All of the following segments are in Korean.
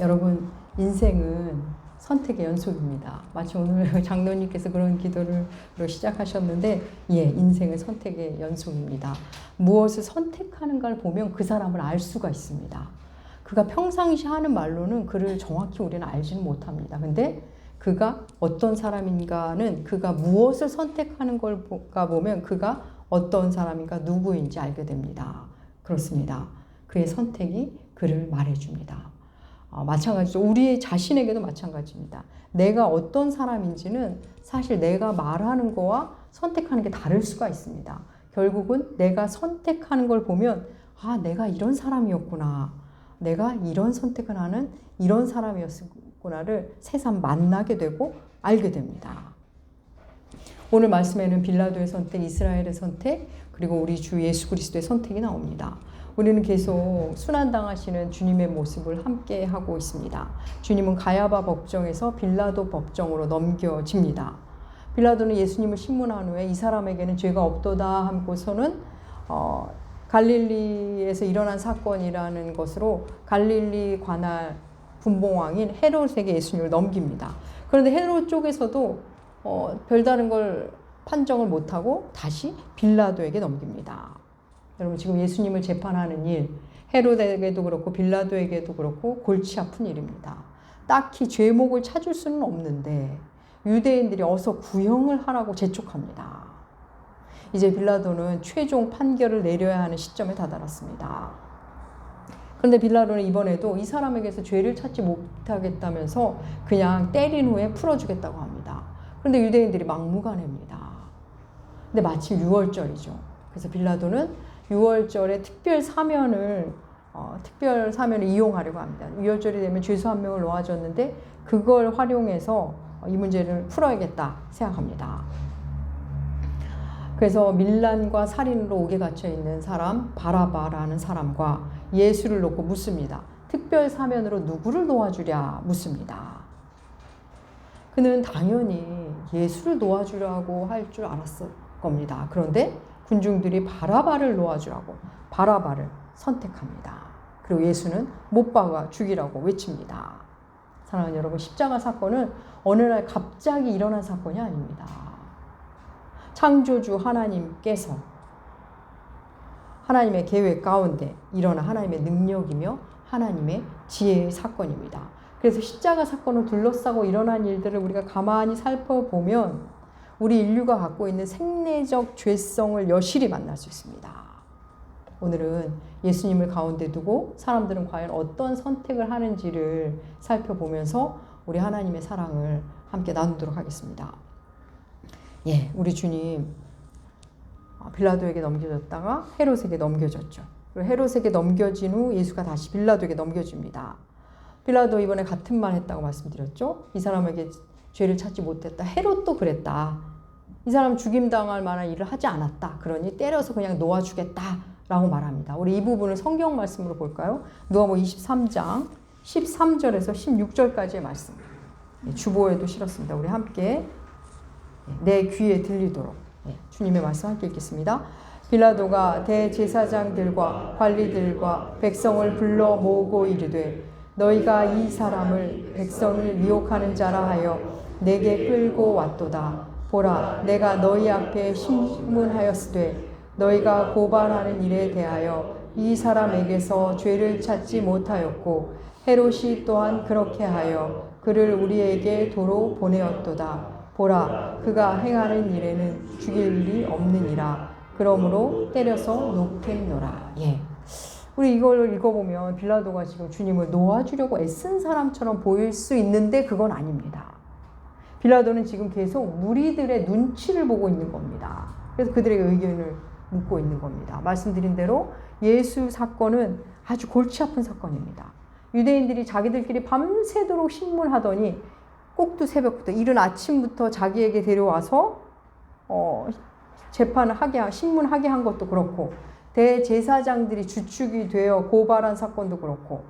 여러분 인생은 선택의 연속입니다. 마치 오늘 장로님께서 그런 기도를 시작하셨는데 예, 인생은 선택의 연속입니다. 무엇을 선택하는가를 보면 그 사람을 알 수가 있습니다. 그가 평상시 하는 말로는 그를 정확히 우리는 알지는 못합니다. 근데 그가 어떤 사람인가는 그가 무엇을 선택하는 걸가 보면 그가 어떤 사람인가 누구인지 알게 됩니다. 그렇습니다. 그의 선택이 그를 말해줍니다. 어, 마찬가지죠. 우리 자신에게도 마찬가지입니다. 내가 어떤 사람인지는 사실 내가 말하는 거와 선택하는 게 다를 수가 있습니다. 결국은 내가 선택하는 걸 보면 아, 내가 이런 사람이었구나. 내가 이런 선택을 하는 이런 사람이었구나를 새삼 만나게 되고 알게 됩니다. 오늘 말씀에는 빌라도의 선택, 이스라엘의 선택, 그리고 우리 주 예수 그리스도의 선택이 나옵니다. 우리는 계속 순환당하시는 주님의 모습을 함께 하고 있습니다. 주님은 가야바 법정에서 빌라도 법정으로 넘겨집니다. 빌라도는 예수님을 신문한 후에 이 사람에게는 죄가 없도다 하고서는 어, 갈릴리에서 일어난 사건이라는 것으로 갈릴리 관할 분봉왕인 헤롯에게 예수님을 넘깁니다. 그런데 헤롯 쪽에서도 어, 별다른 걸 판정을 못하고 다시 빌라도에게 넘깁니다. 여러분 지금 예수님을 재판하는 일, 헤롯에게도 그렇고 빌라도에게도 그렇고 골치 아픈 일입니다. 딱히 죄목을 찾을 수는 없는데 유대인들이 어서 구형을 하라고 재촉합니다. 이제 빌라도는 최종 판결을 내려야 하는 시점에 다다랐습니다. 그런데 빌라도는 이번에도 이 사람에게서 죄를 찾지 못하겠다면서 그냥 때린 후에 풀어주겠다고 합니다. 그런데 유대인들이 막무가내입니다. 근데 마침 6월절이죠. 그래서 빌라도는 6월절에 특별 사면을 어, 특별 사면을 이용하려고 합니다. 6월절이 되면 죄수 한 명을 놓아줬는데 그걸 활용해서 이 문제를 풀어야겠다 생각합니다. 그래서 밀란과 살인으로 옥에 갇혀 있는 사람 바라바라는 사람과 예수를 놓고 묻습니다. 특별 사면으로 누구를 놓아주랴 묻습니다. 그는 당연히 예수를 놓아주려고 할 줄 알았을 겁니다. 그런데 군중들이 바라바를 놓아주라고 바라바를 선택합니다. 그리고 예수는 못 박아 죽이라고 외칩니다. 사랑하는 여러분, 십자가 사건은 어느 날 갑자기 일어난 사건이 아닙니다. 창조주 하나님께서 하나님의 계획 가운데 일어난 하나님의 능력이며 하나님의 지혜의 사건입니다. 그래서 십자가 사건을 둘러싸고 일어난 일들을 우리가 가만히 살펴보면 우리 인류가 갖고 있는 생내적 죄성을 여실히 만날 수 있습니다. 오늘은 예수님을 가운데 두고 사람들은 과연 어떤 선택을 하는지를 살펴보면서 우리 하나님의 사랑을 함께 나누도록 하겠습니다. 예, 우리 주님 어, 빌라도에게 넘겨졌다가 헤롯에게 넘겨졌죠. 그리고 헤롯에게 넘겨진 후 예수가 다시 빌라도에게 넘겨줍니다. 빌라도 이번에 같은 말 했다고 말씀드렸죠. 이 사람에게 죄를 찾지 못했다. 헤롯도 그랬다. 이 사람 죽임당할 만한 일을 하지 않았다. 그러니 때려서 그냥 놓아주겠다. 라고 말합니다. 우리 이 부분을 성경 말씀으로 볼까요? 누가뭐 23장 13절에서 16절까지의 말씀. 예, 주보에도 실었습니다. 우리 함께 예, 내 귀에 들리도록 예, 주님의 말씀 함께 읽겠습니다. 빌라도가 대제사장들과 관리들과 백성을 불러 모으고 이르되 너희가 이 사람을 백성을 미혹하는 자라 하여 내게 끌고 왔도다. 보라, 내가 너희 앞에 신문하였으되 너희가 고발하는 일에 대하여 이 사람에게서 죄를 찾지 못하였고 헤롯이 또한 그렇게 하여 그를 우리에게 도로 보내었도다. 보라, 그가 행하는 일에는 죽일 일이 없느니라. 그러므로 때려서 놓겠노라. 예. 우리 이걸 읽어보면 빌라도가 지금 주님을 놓아주려고 애쓴 사람처럼 보일 수 있는데 그건 아닙니다. 빌라도는 지금 계속 무리들의 눈치를 보고 있는 겁니다. 그래서 그들에게 의견을 묻고 있는 겁니다. 말씀드린 대로 예수 사건은 아주 골치 아픈 사건입니다. 유대인들이 자기들끼리 밤새도록 신문하더니 꼭두 새벽부터 이른 아침부터 자기에게 데려와서 어, 재판을 하게 신문하게 한 것도 그렇고 대제사장들이 주축이 되어 고발한 사건도 그렇고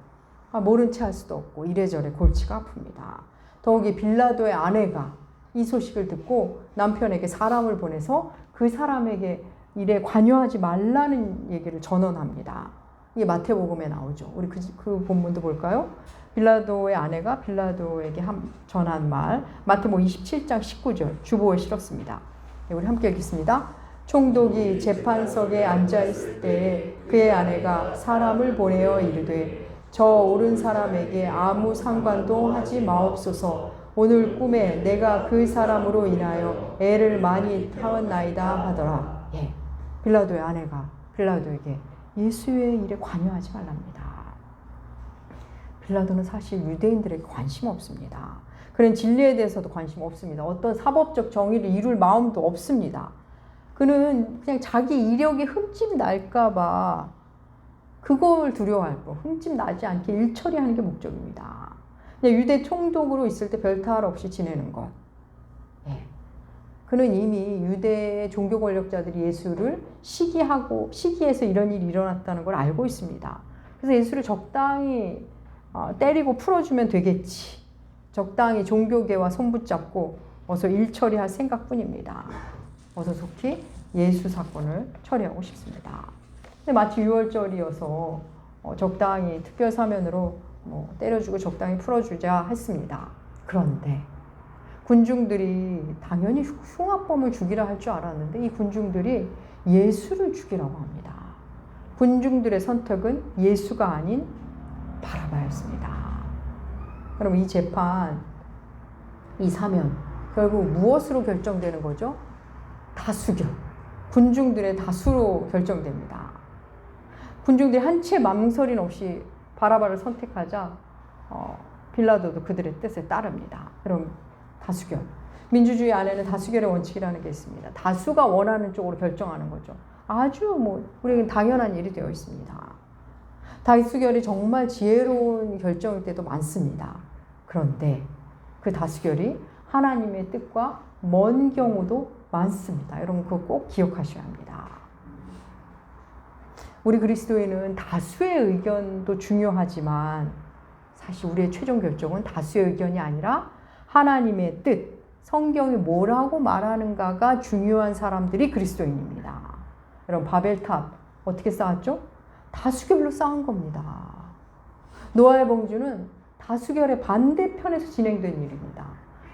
아, 모른 채 할 수도 없고 이래저래 골치가 아픕니다. 더욱이 빌라도의 아내가 이 소식을 듣고 남편에게 사람을 보내서 그 사람에게 일에 관여하지 말라는 얘기를 전언합니다. 이게 마태복음에 나오죠. 우리 그, 그 본문도 볼까요? 빌라도의 아내가 빌라도에게 한, 전한 말 마태복음 27장 19절 주보에 실었습니다. 네, 우리 함께 읽겠습니다. 총독이 재판석에 앉아 있을 때 그의 아내가 사람을 보내어 이르되 저 오른 사람에게 아무 상관도 하지 마옵소서 오늘 꿈에 내가 그 사람으로 인하여 애를 많이 타었나이다 하더라. 예. 빌라도의 아내가 빌라도에게 예수의 일에 관여하지 말랍니다. 빌라도는 사실 유대인들에게 관심 없습니다. 그는 진리에 대해서도 관심 없습니다. 어떤 사법적 정의를 이룰 마음도 없습니다. 그는 그냥 자기 이력이 흠집 날까봐 그걸 두려워할 뿐, 흠집 나지 않게 일 처리하는 게 목적입니다. 유대 총독으로 있을 때 별 탈 없이 지내는 것. 예. 그는 이미 유대 종교 권력자들이 예수를 시기하고 시기해서 이런 일이 일어났다는 걸 알고 있습니다. 그래서 예수를 적당히 어, 때리고 풀어주면 되겠지. 적당히 종교계와 손붙잡고 어서 일 처리할 생각뿐입니다. 어서 속히 예수 사건을 처리하고 싶습니다. 근데 마치 6월절이어서 어, 적당히 특별 사면으로 뭐 때려주고 적당히 풀어주자 했습니다. 그런데 군중들이 당연히 흉악범을 죽이라 할 줄 알았는데 이 군중들이 예수를 죽이라고 합니다. 군중들의 선택은 예수가 아닌 바라바였습니다. 그럼 이 재판, 이 사면 결국 무엇으로 결정되는 거죠? 다수결. 군중들의 다수로 결정됩니다. 군중들이 한치의 망설임 없이 바라바를 선택하자 어, 빌라도도 그들의 뜻에 따릅니다. 그럼 다수결. 민주주의 안에는 다수결의 원칙이라는 게 있습니다. 다수가 원하는 쪽으로 결정하는 거죠. 아주 뭐 우리에겐 당연한 일이 되어 있습니다. 다수결이 정말 지혜로운 결정일 때도 많습니다. 그런데 그 다수결이 하나님의 뜻과 먼 경우도 많습니다. 여러분 그거 꼭 기억하셔야 합니다. 우리 그리스도인은 다수의 의견도 중요하지만 사실 우리의 최종 결정은 다수의 의견이 아니라 하나님의 뜻, 성경이 뭐라고 말하는가가 중요한 사람들이 그리스도인입니다. 여러분 바벨탑 어떻게 쌓았죠? 다수결로 쌓은 겁니다. 노아의 봉주는 다수결의 반대편에서 진행된 일입니다.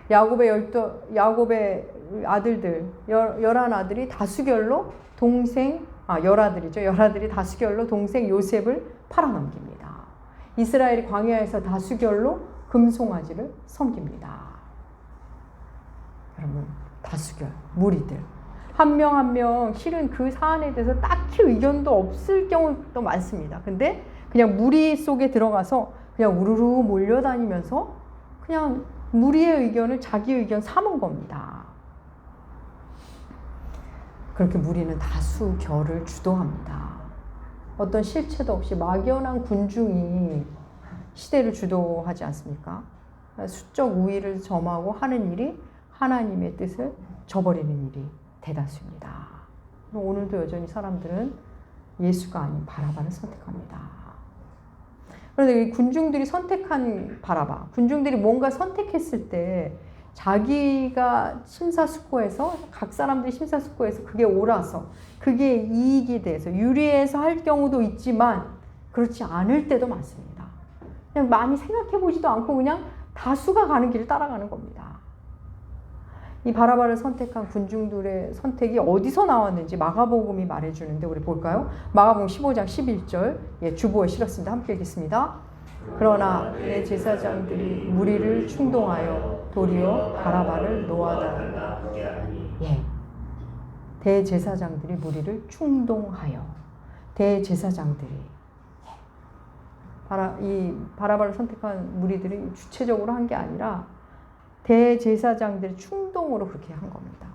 야곱의 열두 야곱의 아들들 열, 열한 아들이 다수결로 동생 아 열아들이죠. 열아들이 다수결로 동생 요셉을 팔아넘깁니다. 이스라엘이 광야에서 다수결로 금송아지를 섬깁니다. 여러분 다수결 무리들 한명 한명 실은 그 사안에 대해서 딱히 의견도 없을 경우도 많습니다. 근데 그냥 무리 속에 들어가서 그냥 우르르 몰려다니면서 그냥 무리의 의견을 자기 의견 삼은 겁니다. 그렇게 무리는 다수 결을 주도합니다. 어떤 실체도 없이 막연한 군중이 시대를 주도하지 않습니까? 수적 우위를 점하고 하는 일이 하나님의 뜻을 저버리는 일이 대다수입니다. 오늘도 여전히 사람들은 예수가 아닌 바라바를 선택합니다. 그런데 이 군중들이 선택한 바라바, 군중들이 뭔가 선택했을 때 자기가 심사숙고해서 각 사람들이 심사숙고해서 그게 옳아서 그게 이익이 돼서 유리해서 할 경우도 있지만 그렇지 않을 때도 많습니다. 그냥 많이 생각해 보지도 않고 그냥 다수가 가는 길을 따라가는 겁니다. 이 바라바를 선택한 군중들의 선택이 어디서 나왔는지 마가복음이 말해주는데 우리 볼까요? 마가복음 15장 11절 예, 주보에 실었습니다. 함께 읽겠습니다. 그러나 내 제사장들이 무리를 충동하여 도리어 바라바를 놓아다 예. 대제사장들이 무리를 충동하여 대제사장들이 예. 바라 이 바라바를 선택한 무리들이 주체적으로 한 게 아니라 대제사장들이 충동으로 그렇게 한 겁니다.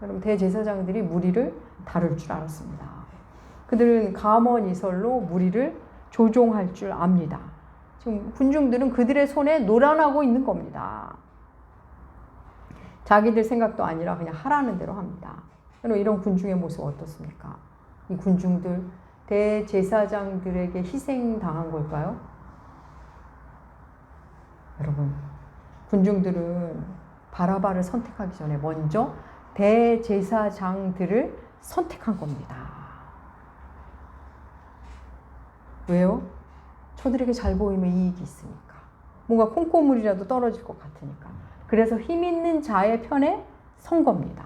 여러분 대제사장들이 무리를 다룰 줄 알았습니다. 그들은 감언이설로 무리를 조종할 줄 압니다. 지금 군중들은 그들의 손에 노란하고 있는 겁니다. 자기들 생각도 아니라 그냥 하라는 대로 합니다. 여러분 이런 군중의 모습 어떻습니까? 이 군중들 대제사장들에게 희생당한 걸까요? 여러분 군중들은 바라바를 선택하기 전에 먼저 대제사장들을 선택한 겁니다. 왜요? 저들에게 잘 보이면 이익이 있으니까. 뭔가 콩고물이라도 떨어질 것 같으니까. 그래서 힘 있는 자의 편에 선 겁니다.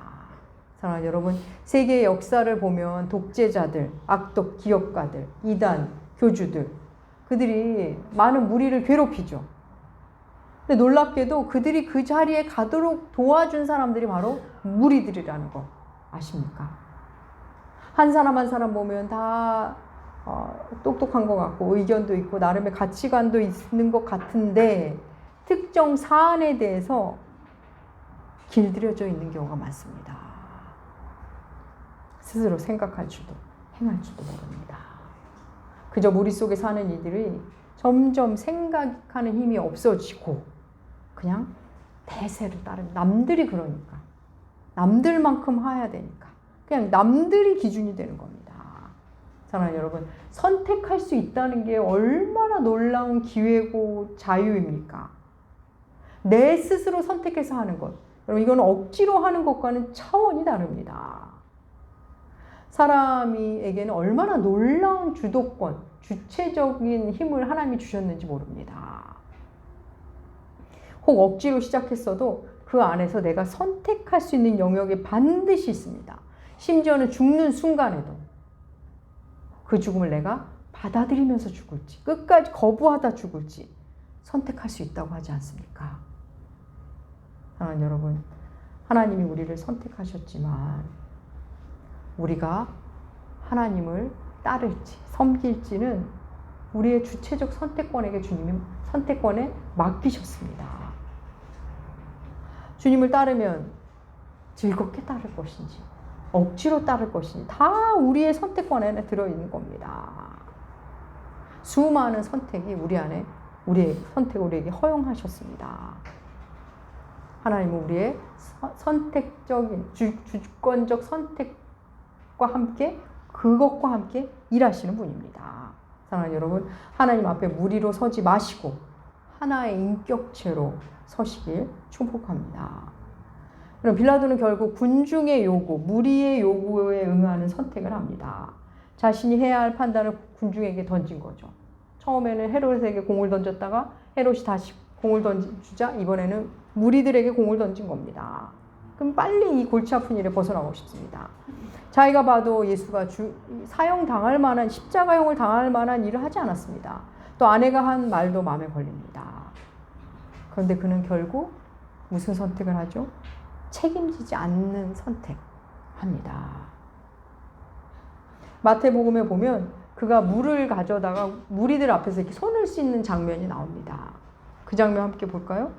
사랑하는 여러분, 세계의 역사를 보면 독재자들, 악독 기업가들, 이단, 교주들, 그들이 많은 무리를 괴롭히죠. 근데 놀랍게도 그들이 그 자리에 가도록 도와준 사람들이 바로 무리들이라는 거 아십니까? 한 사람 한 사람 보면 다 어, 똑똑한 것 같고 의견도 있고 나름의 가치관도 있는 것 같은데 특정 사안에 대해서 길들여져 있는 경우가 많습니다. 스스로 생각할 줄도 행할 줄도 모릅니다. 그저 무리 속에 사는 이들이 점점 생각하는 힘이 없어지고 그냥 대세를 따르 남들이 그러니까 남들만큼 해야 되니까 그냥 남들이 기준이 되는 겁니다. 사랑하는 여러분 선택할 수 있다는 게 얼마나 놀라운 기회고 자유입니까? 내 스스로 선택해서 하는 것. 여러분 이건 억지로 하는 것과는 차원이 다릅니다. 사람이에게는 얼마나 놀라운 주도권, 주체적인 힘을 하나님이 주셨는지 모릅니다. 혹 억지로 시작했어도 그 안에서 내가 선택할 수 있는 영역이 반드시 있습니다. 심지어는 죽는 순간에도 그 죽음을 내가 받아들이면서 죽을지, 끝까지 거부하다 죽을지 선택할 수 있다고 하지 않습니까? 사랑하는 여러분, 하나님이 우리를 선택하셨지만 우리가 하나님을 따를지 섬길지는 우리의 주체적 선택권에게 주님이 선택권에 맡기셨습니다. 주님을 따르면 즐겁게 따를 것인지 억지로 따를 것인지 다 우리의 선택권 안에 들어있는 겁니다. 수많은 선택이 우리 안에 우리의 선택 우리에게 허용하셨습니다. 하나님은 우리의 선택적인 주, 주권적 선택과 함께 그것과 함께 일하시는 분입니다. 사랑하는 여러분, 하나님 앞에 무리로 서지 마시고 하나의 인격체로 서시길 축복합니다. 그럼 빌라도는 결국 군중의 요구, 무리의 요구에 응하는 선택을 합니다. 자신이 해야 할 판단을 군중에게 던진 거죠. 처음에는 헤롯에게 공을 던졌다가 헤롯이 다시 공을 던지자 이번에는 무리들에게 공을 던진 겁니다. 그럼 빨리 이 골치 아픈 일에 벗어나고 싶습니다. 자기가 봐도 예수가 주, 사형 당할 만한 십자가형을 당할 만한 일을 하지 않았습니다. 또 아내가 한 말도 마음에 걸립니다. 그런데 그는 결국 무슨 선택을 하죠? 책임지지 않는 선택합니다. 마태복음에 보면 그가 물을 가져다가 무리들 앞에서 이렇게 손을 씻는 장면이 나옵니다. 그 장면 함께 볼까요?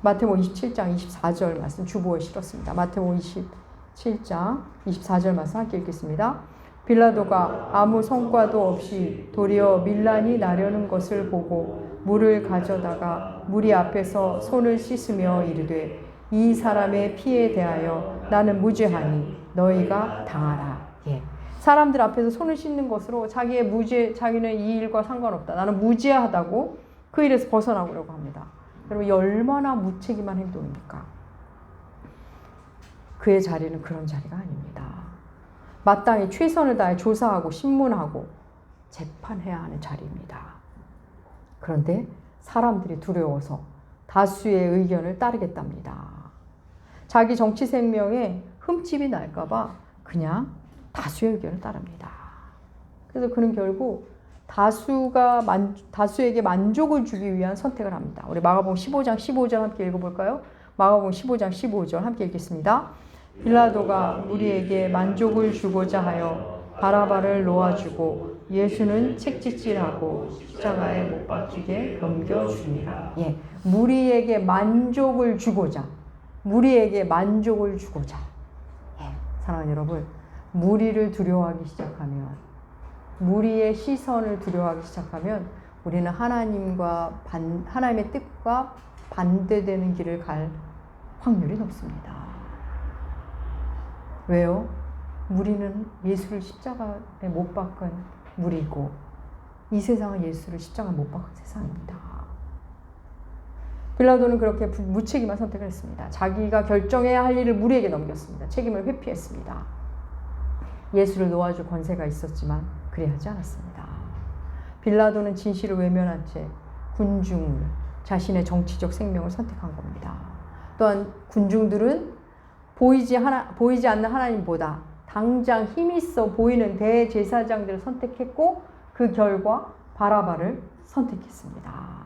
마태복음 27장 24절 말씀 주보에 실었습니다. 마태복음 27장 24절 말씀 함께 읽겠습니다. 빌라도가 아무 성과도 없이 도리어 밀란이 나려는 것을 보고 물을 가져다가 무리 앞에서 손을 씻으며 이르되 이 사람의 피에 대하여 나는 무죄하니 너희가 당하라. 예. 사람들 앞에서 손을 씻는 것으로 자기의 무죄, 자기는 이 일과 상관없다. 나는 무죄하다고 그 일에서 벗어나려고 합니다. 여러분, 얼마나 무책임한 행동입니까? 그의 자리는 그런 자리가 아닙니다. 마땅히 최선을 다해 조사하고 신문하고 재판해야 하는 자리입니다. 그런데 사람들이 두려워서 다수의 의견을 따르겠답니다. 자기 정치 생명에 흠집이 날까봐 그냥 다수의 의견을 따릅니다. 그래서 그는 결국 다수가 만, 다수에게 만족을 주기 위한 선택을 합니다. 우리 마가복음 15장 15절 함께 읽어볼까요? 마가복음 15장 15절 함께 읽겠습니다. 빌라도가 우리에게 만족을 주고자 하여 바라바를 놓아주고 예수는 책짓질하고 십자가에 못 박히게 넘겨주니라. 예, 무리에게 만족을 주고자, 무리에게 만족을 주고자. 예, 사랑하는 여러분, 무리를 두려워하기 시작하면, 무리의 시선을 두려워하기 시작하면, 우리는 하나님과 반, 하나님의 뜻과 반대되는 길을 갈 확률이 높습니다. 왜요? 무리는 예수를 십자가에 못 박은 무리고 이 세상은 예수를 십자가에 못 박은 세상입니다. 빌라도는 그렇게 무책임한 선택을 했습니다. 자기가 결정해야 할 일을 무리에게 넘겼습니다. 책임을 회피했습니다. 예수를 놓아줄 권세가 있었지만 그리 하지 않았습니다. 빌라도는 진실을 외면한 채 군중을 자신의 정치적 생명을 선택한 겁니다. 또한 군중들은 보이지 하나 보이지 않는 하나님보다 당장 힘 있어 보이는 대제사장들을 선택했고 그 결과 바라바를 선택했습니다.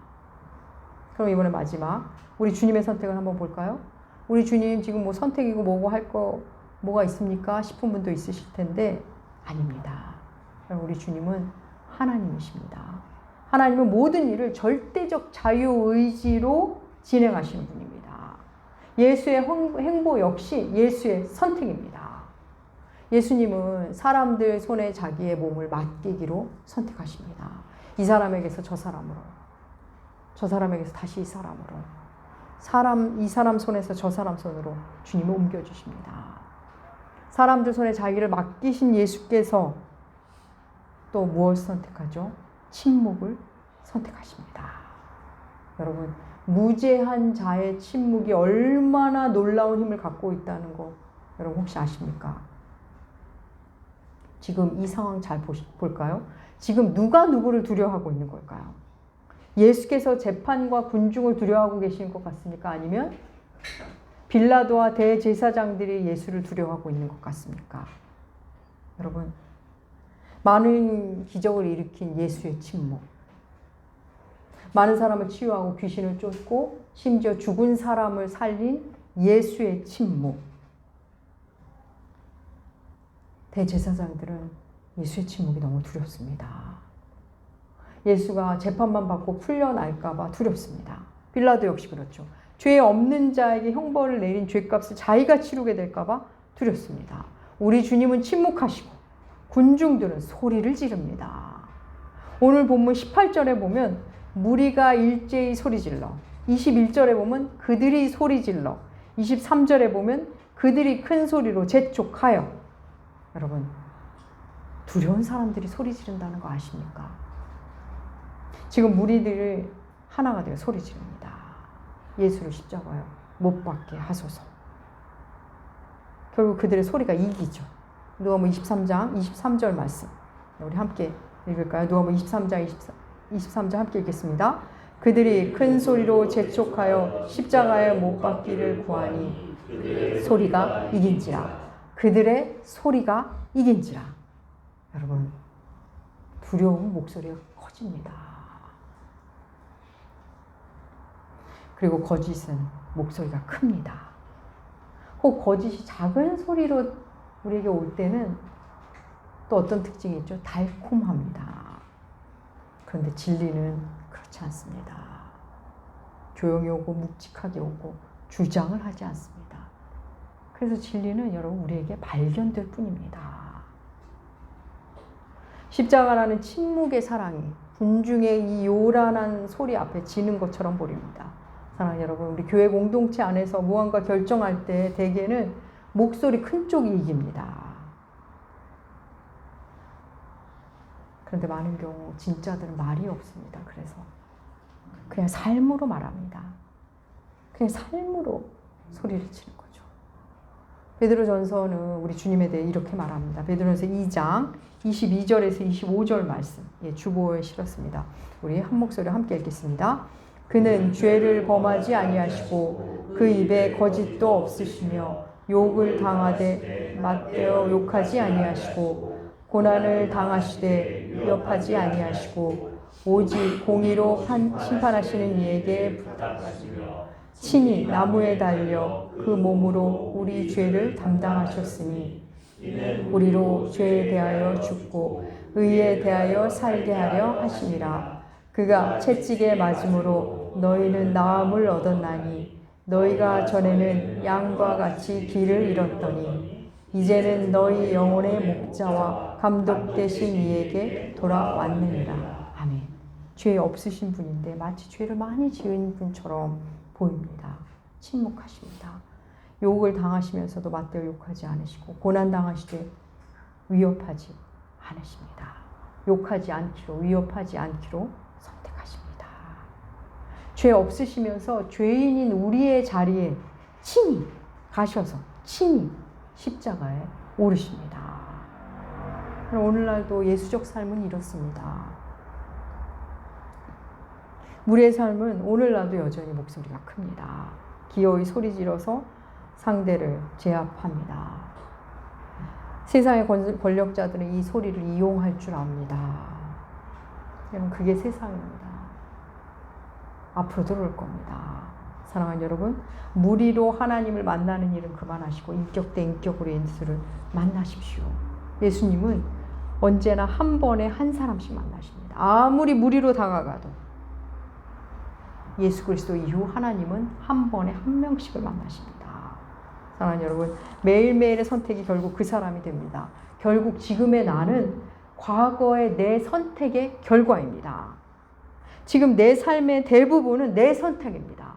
그럼 이번에 마지막 우리 주님의 선택을 한번 볼까요? 우리 주님 지금 뭐 선택이고 뭐고 할 거 뭐가 있습니까? 싶은 분도 있으실 텐데 아닙니다. 우리 주님은 하나님이십니다. 하나님은 모든 일을 절대적 자유 의지로 진행하시는 분입니다. 예수의 행보 역시 예수의 선택입니다. 예수님은 사람들 손에 자기의 몸을 맡기기로 선택하십니다. 이 사람에게서 저 사람으로, 저 사람에게서 다시 이 사람으로, 사람, 이 사람 손에서 저 사람 손으로 주님을 옮겨 주십니다. 사람들 손에 자기를 맡기신 예수께서 또 무엇을 선택하죠? 침묵을 선택하십니다. 여러분, 무죄한 자의 침묵이 얼마나 놀라운 힘을 갖고 있다는 거 여러분 혹시 아십니까? 지금 이 상황 잘 보시, 볼까요? 지금 누가 누구를 두려워하고 있는 걸까요? 예수께서 재판과 군중을 두려워하고 계시는 것 같습니까? 아니면 빌라도와 대제사장들이 예수를 두려워하고 있는 것 같습니까? 여러분, 많은 기적을 일으킨 예수의 침묵. 많은 사람을 치유하고 귀신을 쫓고 심지어 죽은 사람을 살린 예수의 침묵. 대제사장들은 예수의 침묵이 너무 두렵습니다. 예수가 재판만 받고 풀려날까봐 두렵습니다. 빌라도 역시 그렇죠. 죄 없는 자에게 형벌을 내린 죄값을 자기가 치르게 될까봐 두렵습니다. 우리 주님은 침묵하시고 군중들은 소리를 지릅니다. 오늘 본문 18절에 보면 무리가 일제히 소리 질러 21절에 보면 그들이 소리 질러 23절에 보면 그들이 큰 소리로 재촉하여 여러분 두려운 사람들이 소리 지른다는 거 아십니까? 지금 무리들 하나가 되어 소리 지릅니다. 예수를 십자가요 못 박게 하소서. 결국 그들의 소리가 이기죠. 누가뭐 23장 23절 말씀 우리 함께 읽을까요? 누가뭐 23장 24, 23절 함께 읽겠습니다. 그들이 큰 소리로 재촉하여 십자가에 못 박기를 구하니 소리가 이긴지라 그들의 소리가 이긴지라 여러분 두려운 목소리가 커집니다. 그리고 거짓은 목소리가 큽니다. 혹 거짓이 작은 소리로 우리에게 올 때는 또 어떤 특징이 있죠? 달콤합니다. 그런데 진리는 그렇지 않습니다. 조용히 오고 묵직하게 오고 주장을 하지 않습니다. 그래서 진리는 여러분 우리에게 발견될 뿐입니다. 십자가라는 침묵의 사랑이 군중의 이 요란한 소리 앞에 지는 것처럼 보입니다. 사랑 여러분, 우리 교회 공동체 안에서 무언가 결정할 때 대개는 목소리 큰 쪽이 이깁니다. 그런데 많은 경우 진짜들은 말이 없습니다. 그래서 그냥 삶으로 말합니다. 그냥 삶으로 소리를 치는 거죠. 베드로전서는 우리 주님에 대해 이렇게 말합니다. 베드로전서 2장 22절에서 25절 말씀 예, 주보에 실었습니다. 우리 한 목소리 함께 읽겠습니다. 그는 죄를 범하지 아니하시고 그 입에 거짓도 없으시며 욕을 당하되 맞대어 욕하지 아니하시고 고난을 당하시되 위협하지 아니하시고 오직 공의로 심판하시는 이에게 부탁하시며 친히 나무에 달려 그 몸으로 우리 죄를 담당하셨으니 우리로 죄에 대하여 죽고 의에 대하여 살게 하려 하심이라. 그가 채찍에 맞음으로 너희는 나음을 얻었나니 너희가 전에는 양과 같이 길을 잃었더니 이제는 너희 영혼의 목자와 감독 되신 이에게 돌아왔느니라. 아멘. 죄 없으신 분인데 마치 죄를 많이 지은 분처럼 보입니다. 침묵하십니다. 욕을 당하시면서도 맞대어 욕하지 않으시고 고난 당하시되 위협하지 않으십니다. 욕하지 않기로 위협하지 않기로 죄 없으시면서 죄인인 우리의 자리에 친히 가셔서 친히 십자가에 오르십니다. 오늘날도 예수적 삶은 이렇습니다. 우리의 삶은 오늘날도 여전히 목소리가 큽니다. 기어이 소리 지러서 상대를 제압합니다. 세상의 권력자들은 이 소리를 이용할 줄 압니다. 여러분, 그게 세상입니다. 앞으로도 그럴 겁니다. 사랑하는 여러분, 무리로 하나님을 만나는 일은 그만하시고 인격 대 인격으로 예수를 만나십시오. 예수님은 언제나 한 번에 한 사람씩 만나십니다. 아무리 무리로 다가가도 예수 그리스도 이후 하나님은 한 번에 한 명씩을 만나십니다. 사랑하는 여러분, 매일매일의 선택이 결국 그 사람이 됩니다. 결국 지금의 나는 과거의 내 선택의 결과입니다. 지금 내 삶의 대부분은 내 선택입니다.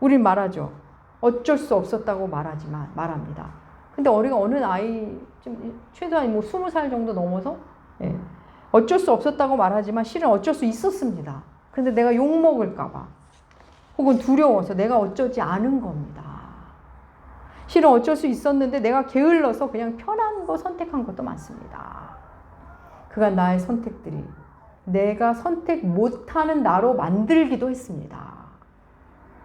우린 말하죠. 어쩔 수 없었다고 말하지만 말합니다. 근데 우리가 어느 나이 좀 최소한 뭐 스무 살 정도 넘어서 예, 어쩔 수 없었다고 말하지만 실은 어쩔 수 있었습니다. 근데 내가 욕 먹을까 봐 혹은 두려워서 내가 어쩌지 않은 겁니다. 실은 어쩔 수 있었는데 내가 게을러서 그냥 편한 거 선택한 것도 많습니다. 그간 나의 선택들이 내가 선택 못하는 나로 만들기도 했습니다.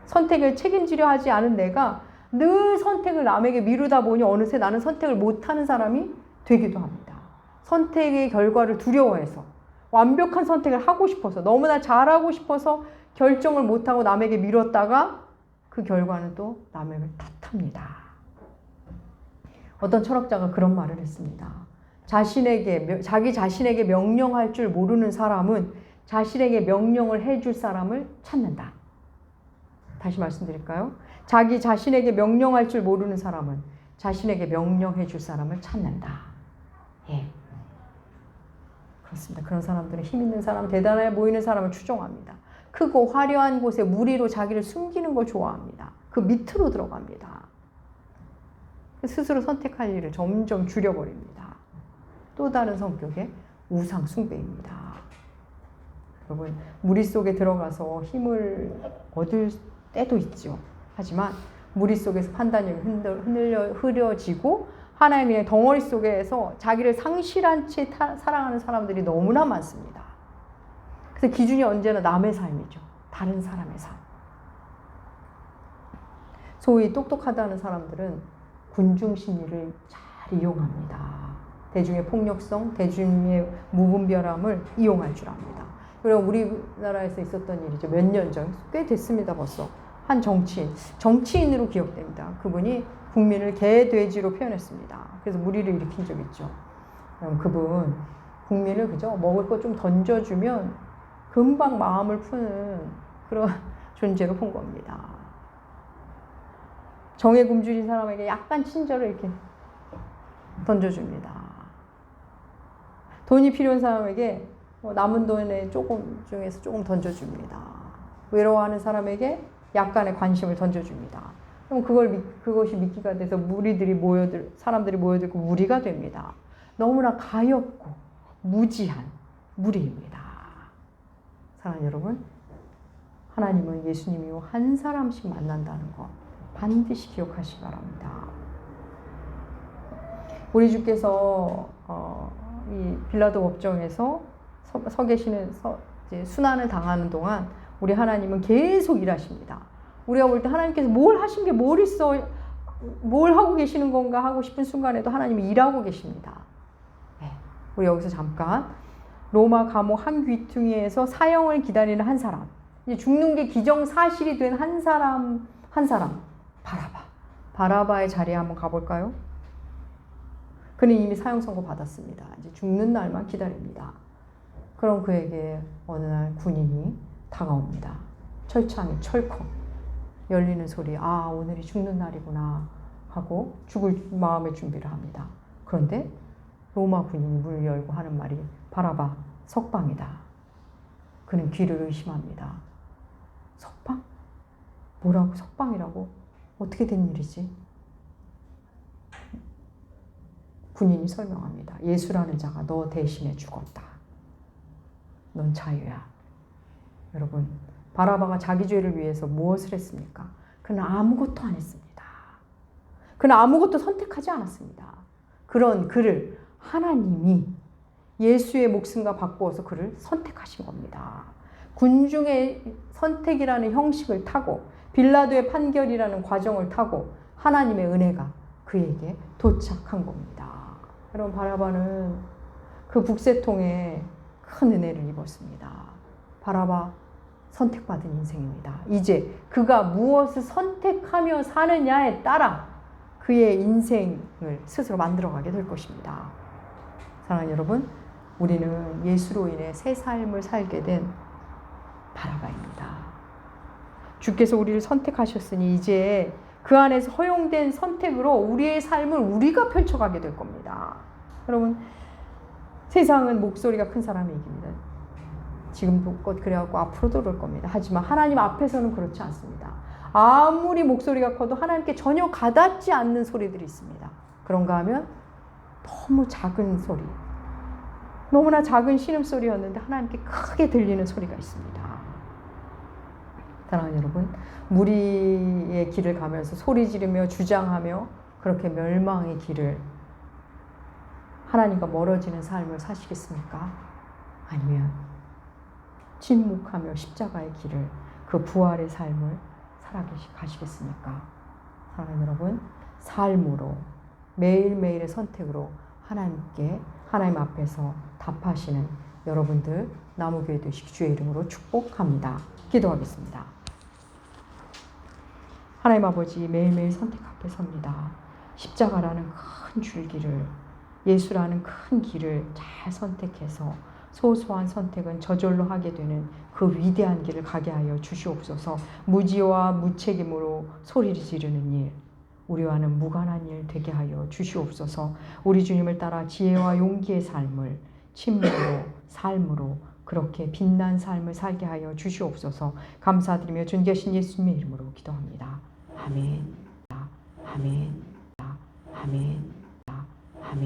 선택을 책임지려 하지 않은 내가 늘 선택을 남에게 미루다 보니 어느새 나는 선택을 못하는 사람이 되기도 합니다. 선택의 결과를 두려워해서 완벽한 선택을 하고 싶어서 너무나 잘하고 싶어서 결정을 못하고 남에게 미뤘다가 그 결과는 또 남에게 탓합니다. 어떤 철학자가 그런 말을 했습니다. 자신에게, 자기 자신에게 명령할 줄 모르는 사람은 자신에게 명령을 해줄 사람을 찾는다. 다시 말씀드릴까요? 자기 자신에게 명령할 줄 모르는 사람은 자신에게 명령해 줄 사람을 찾는다. 예. 그렇습니다. 그런 사람들은 힘 있는 사람, 대단해 보이는 사람을 추종합니다. 크고 화려한 곳에 무리로 자기를 숨기는 걸 좋아합니다. 그 밑으로 들어갑니다. 스스로 선택할 일을 점점 줄여버립니다. 또 다른 성격의 우상 숭배입니다. 여러분, 무리 속에 들어가서 힘을 얻을 때도 있죠. 하지만 무리 속에서 판단력이 흔들려, 흐려지고 하나의 그냥 덩어리 속에서 자기를 상실한 채 타, 사랑하는 사람들이 너무나 많습니다. 그래서 기준이 언제나 남의 삶이죠. 다른 사람의 삶. 소위 똑똑하다는 사람들은 군중 심리를 잘 이용합니다. 대중의 폭력성, 대중의 무분별함을 이용할 줄 압니다. 그럼 우리나라에서 있었던 일이죠. 몇 년 전, 꽤 됐습니다, 벌써. 한 정치인, 정치인으로 기억됩니다. 그분이 국민을 개돼지로 표현했습니다. 그래서 무리를 일으킨 적 있죠. 그럼 그분 국민을 그죠 먹을 거좀 던져주면 금방 마음을 푸는 그런 존재로 본 겁니다. 정에 굶주린 사람에게 약간 친절을 이렇게 던져줍니다. 돈이 필요한 사람에게 뭐 남은 돈에 조금 중에서 조금 던져줍니다. 외로워하는 사람에게 약간의 관심을 던져줍니다. 그럼 그걸 그것이 미끼가 돼서 무리들이 모여들 사람들이 모여들고 무리가 됩니다. 너무나 가엽고 무지한 무리입니다. 사랑하는 여러분, 하나님은 예수님이 한 사람씩 만난다는 것 반드시 기억하시기 바랍니다. 우리 주께서 어, 이 빌라도 법정에서 서, 서 계시는 서, 순환을 당하는 동안 우리 하나님은 계속 일하십니다. 우리가 볼 때 하나님께서 뭘 하신 게 뭘 있어, 뭘 하고 계시는 건가 하고 싶은 순간에도 하나님이 일하고 계십니다. 네. 우리 여기서 잠깐 로마 감옥 한 귀퉁이에서 사형을 기다리는 한 사람, 이제 죽는 게 기정사실이 된 한 사람, 한 사람, 바라바. 바라바의 자리에 한번 가볼까요? 그는 이미 사형 선고 받았습니다. 이제 죽는 날만 기다립니다. 그럼 그에게 어느 날 군인이 다가옵니다. 철창이 철컥 열리는 소리, 아, 오늘이 죽는 날이구나 하고 죽을 마음의 준비를 합니다. 그런데 로마 군인이 문을 열고 하는 말이 바라봐, 석방이다. 그는 귀를 의심합니다. 석방? 뭐라고 석방이라고? 어떻게 된 일이지? 군인이 설명합니다. 예수라는 자가 너 대신에 죽었다. 넌 자유야. 여러분, 바라바가 자기 죄를 위해서 무엇을 했습니까? 그는 아무것도 안 했습니다. 그는 아무것도 선택하지 않았습니다. 그런 그를 하나님이 예수의 목숨과 바꾸어서 그를 선택하신 겁니다. 군중의 선택이라는 형식을 타고 빌라도의 판결이라는 과정을 타고 하나님의 은혜가 그에게 도착한 겁니다. 여러분 바라바는 그 북새통에 큰 은혜를 입었습니다. 바라바 선택받은 인생입니다. 이제 그가 무엇을 선택하며 사느냐에 따라 그의 인생을 스스로 만들어가게 될 것입니다. 사랑하는 여러분, 우리는 예수로 인해 새 삶을 살게 된 바라바입니다. 주께서 우리를 선택하셨으니 이제 그 안에서 허용된 선택으로 우리의 삶을 우리가 펼쳐가게 될 겁니다. 여러분, 세상은 목소리가 큰 사람이 이깁니다. 지금도 곧 그래갖고 앞으로도 그럴 겁니다. 하지만 하나님 앞에서는 그렇지 않습니다. 아무리 목소리가 커도 하나님께 전혀 가닿지 않는 소리들이 있습니다. 그런가 하면 너무 작은 소리, 너무나 작은 신음소리였는데 하나님께 크게 들리는 소리가 있습니다. 사랑하는 여러분, 무리의 길을 가면서 소리 지르며 주장하며 그렇게 멸망의 길을 하나님과 멀어지는 삶을 사시겠습니까? 아니면 침묵하며 십자가의 길을 그 부활의 삶을 살아가시겠습니까? 사랑하는 여러분, 삶으로 매일매일의 선택으로 하나님께 하나님 앞에서 답하시는 여러분들 나무교회 되시 주의 이름으로 축복합니다. 기도하겠습니다. 하나님 아버지 매일매일 선택 앞에 섭니다. 십자가라는 큰 줄기를 예수라는 큰 길을 잘 선택해서 소소한 선택은 저절로 하게 되는 그 위대한 길을 가게 하여 주시옵소서. 무지와 무책임으로 소리를 지르는 일, 우리와는 무관한 일 되게 하여 주시옵소서. 우리 주님을 따라 지혜와 용기의 삶을 침묵으로 삶으로 그렇게 빛난 삶을 살게 하여 주시옵소서. 감사드리며 존귀하신 예수님의 이름으로 기도합니다. 아멘. 아멘. 아멘.